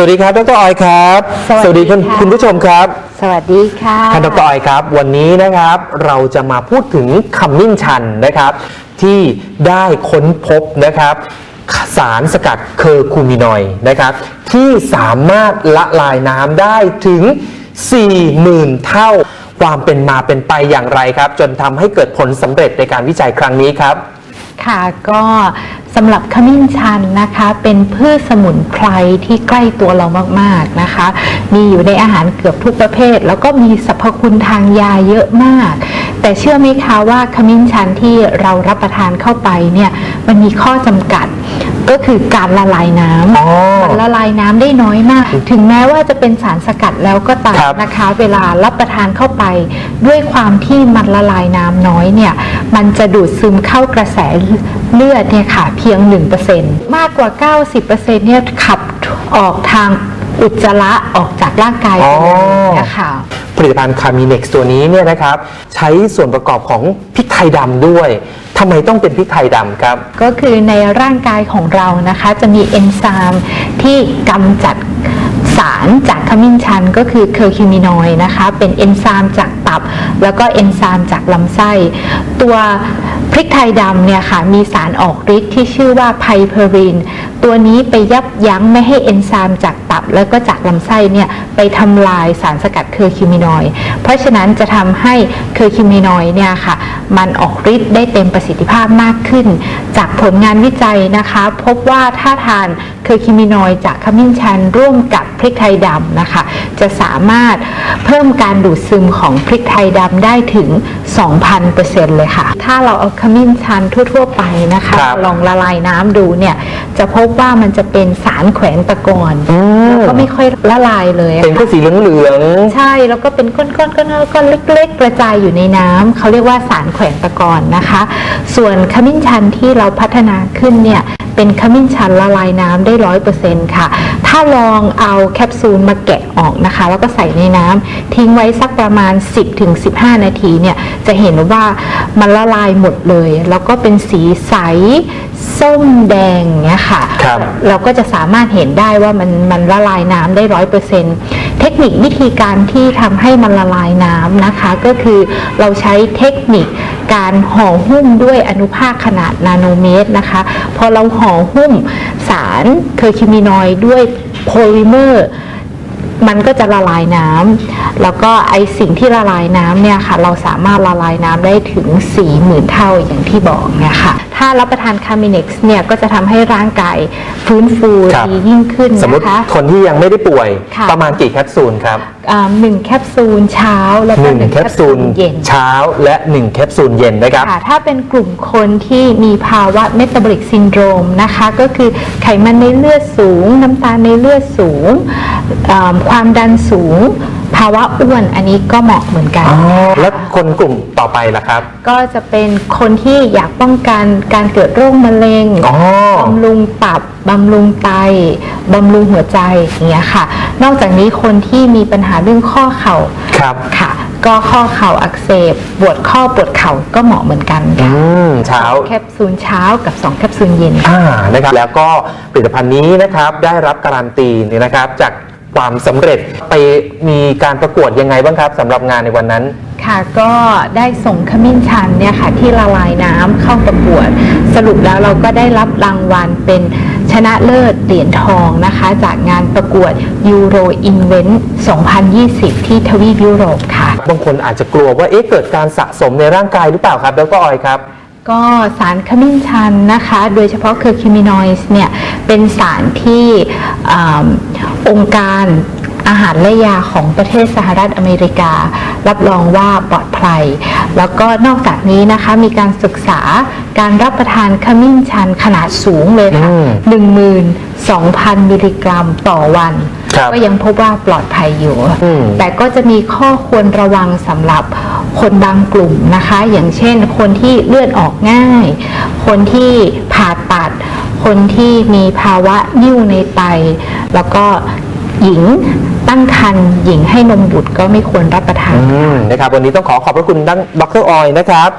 วัสดีครับดรออยครับ สวัสดีคุณค่ะคุณผู้ชมครับ สวัสดีค่ะท่านดรออยครับ วันนี้นะครับเราจะมาพูดถึงขมิ้นชันนะครับ ที่ได้ค้นพบนะครับ สารสกัดเคอร์คูมินอยด์นะครับ ที่สามารถละลายน้ำได้ถึง 40,000 เท่าความเป็นมาเป็นไปอย่างไรครับ จนทำให้เกิดผลสำเร็จในการวิจัยครั้งนี้ครับค่ะก็ สำหรับขมิ้นชันนะคะ เป็นพืชสมุนไพรที่ใกล้ตัวเรามากๆนะคะ มีอยู่ในอาหารเกือบทุกประเภท แล้วก็มีสรรพคุณทางยาเยอะมาก แต่เชื่อไหมคะว่าขมิ้นชันที่เรารับประทานเข้าไปเนี่ยมันมีข้อจำกัด ก็คือการละลายน้ำอ๋อมันละลายน้ำได้น้อยมาก ถึงแม้ว่าจะเป็นสารสกัดแล้วก็ตามครับนะคะ เวลารับประทานเข้าไป ด้วยความที่มันละลายน้ำน้อยเนี่ยมันจะดูดซึมเข้ากระแสเลือดเนี่ยค่ะเพียง 1%มากกว่า 90%เนี่ยขับออกทางอุจจาระออกจากร่างกายไปเลยนะคะ ผลิตภัณฑ์คามิเน็กซ์ตัวนี้เนี่ยนะครับ ใช้ส่วนประกอบของพริกไทยดำด้วย ทำไมต้องเป็นพริกไทยดำครับ ก็คือในร่างกายของเรานะคะ จะมีเอนไซม์ที่กำจัด สารจากขมิ้นชันก็คือเคอร์คิวมินอยนะคะ เป็นเอนไซม์จากตับ แล้วก็เอนไซม์จากลำไส้ ตัวพริกไทยดำเนี่ยค่ะมีสารออกฤทธิ์ที่ชื่อว่าไพเพอริน ตัวนี้ไปยับยั้งไม่ให้เอนไซม์จากตับ แล้วก็จากลำไส้เนี่ยไปทำลายสารสกัดเคอร์คิวมินอย เพราะฉะนั้นจะทำให้เคอร์คิวมินอยเนี่ยค่ะมันออกฤทธิ์ได้เต็มประสิทธิภาพมากขึ้น จากผลงานวิจัยนะคะ พบว่าถ้าทาน อร์คิมินอยจากขมิ้นชันร่วมกับพริกไทยดำนะคะ จะสามารถเพิ่มการดูดซึมของพริกไทยดำได้ถึง 2,000%เลยค่ะ ถ้าเราเอาขมิ้นชันทั่ว ๆ ไปนะคะคลองละลายน้ำดูเนี่ย จะพบว่ามันจะเป็นสารแขวนตะกอนอืมแล้วก็ไม่ค่อยละลายเลยเป็นค่ะแค่สีเหลืองๆใช่แล้วก็เป็นก้อนๆก้อนๆก้อนเล็ก ๆ กระจายอยู่ในน้ำเขาเรียกว่าสารแขวนตะกอนนะคะ ส่วนขมิ้นชันที่เราพัฒนาขึ้นเนี่ย เป็นขมิ้นชันละลายน้ำได้ร้อยเปอร์เซ็นต์ค่ะ ถ้าลองเอาแคปซูลมาแกะออกนะคะ แล้วก็ใส่ในน้ำทิ้งไว้สักประมาณ 10-15 นาทีเนี่ยจะเห็นว่ามันละลายหมดเลย แล้วก็เป็นสีใสส้มแดงเนี่ยค่ะครับเราก็จะสามารถเห็นได้ว่ามันมันละลายน้ำได้ร้อยเปอร์เซ็นต์เทคนิควิธีการที่ทำให้มันละลายน้ำนะคะ ก็คือเราใช้เทคนิค การห่อหุ้มด้วยอนุภาคขนาดนาโนเมตรนะคะ พอเราห่อหุ้มสารเคอร์คิมินอยด์ด้วยโพลิเมอร์ มันก็จะละลายน้ำแล้วก็ไอสิ่งที่ละลายน้ำเนี่ยค่ะ เราสามารถละลายน้ำได้ถึง 40,000 เท่าอย่างที่บอกเนี่ยค่ะ ถ้ารับประทานคามิเน็กซ์เนี่ยก็จะทำให้ร่างกายฟื้นฟูครับดียิ่งขึ้นๆสมมตินะคะคนที่ยังไม่ได้ป่วยค่ะประมาณกี่แคปซูลครับอ่าหนึ่งแคปซูลเช้าแล้วก็หนึ่งหนึ่งแคปซูลเย็นเช้าและหนึ่งแคปซูลเย็นนะครับค่ะถ้าเป็นกลุ่มคนที่มีภาวะเมตาบอลิกซินโดรมนะคะ ก็คือไขมันในเลือดสูง น้ำตาลในเลือดสูงอ่า ความดันสูง ภาวะอ้วนอันนี้ก็เหมาะเหมือนกัน อ๋อแล้วคนกลุ่มต่อไปล่ะครับ ก็จะเป็นคนที่อยากป้องกันการเกิดโรคมะเร็งอ๋อ บำรุงตับบำรุงไตบำรุงหัวใจอย่างเงี้ยค่ะ นอกจากนี้คนที่มีปัญหาเรื่องข้อเข่าครับ ค่ะ ก็ข้อเข่าอักเสบปวดข้อปวดเข่าก็เหมาะเหมือนกันอืค่ะมเช้า แคปซูลเช้ากับ2แคปซูลเย็น อ่านะครับแล้วก็ผลิตภัณฑ์นี้นะครับได้รับการันตีเนี่ยนะครับจาก ความสำเร็จไปมีการประกวดยังไงบ้างครับสำหรับงานในวันนั้น ค่ะก็ได้ส่งขมิ้นชันเนี่ยค่ะที่ละลายน้ำเข้าประกวด สรุปแล้วเราก็ได้รับรางวัลเป็นชนะเลิศเหรียญทองนะคะ จากงานประกวด Euro Invent 2020 ที่ทวีปยุโรปค่ะ บางคนอาจจะกลัวว่าเอ๊ะเกิดการสะสมในร่างกายหรือเปล่าครับแล้วก็ออยครับ ก็สารขมิ้นชันนะคะ โดยเฉพาะเคอร์คิมินอยส์เนี่ย เป็นสารที่อองค์การ อาหารและยาของประเทศสหรัฐอเมริกา รับรองว่าปลอดภัย แล้วก็นอกจากนี้นะคะมีการศึกษาการรับประทานขมิ้นชันขนาดสูงเลยค่ะอืม12,000มิลลิกรัมต่อวันครับก็ยังพบว่าปลอดภัยอยู่อืมแต่ก็จะมีข้อควรระวังสำหรับคนบางกลุ่มนะคะ อย่างเช่น คนที่เลือดออกง่าย คนที่ผ่าตัด คนที่มีภาวะนิ่วในไต แล้วก็หญิง ตั้งครรภ์หญิงให้นมบุตรก็ไม่ควรรับประทาน อืมนะครับวันนี้ต้องขอขอบพระคุณดรออยนะครับ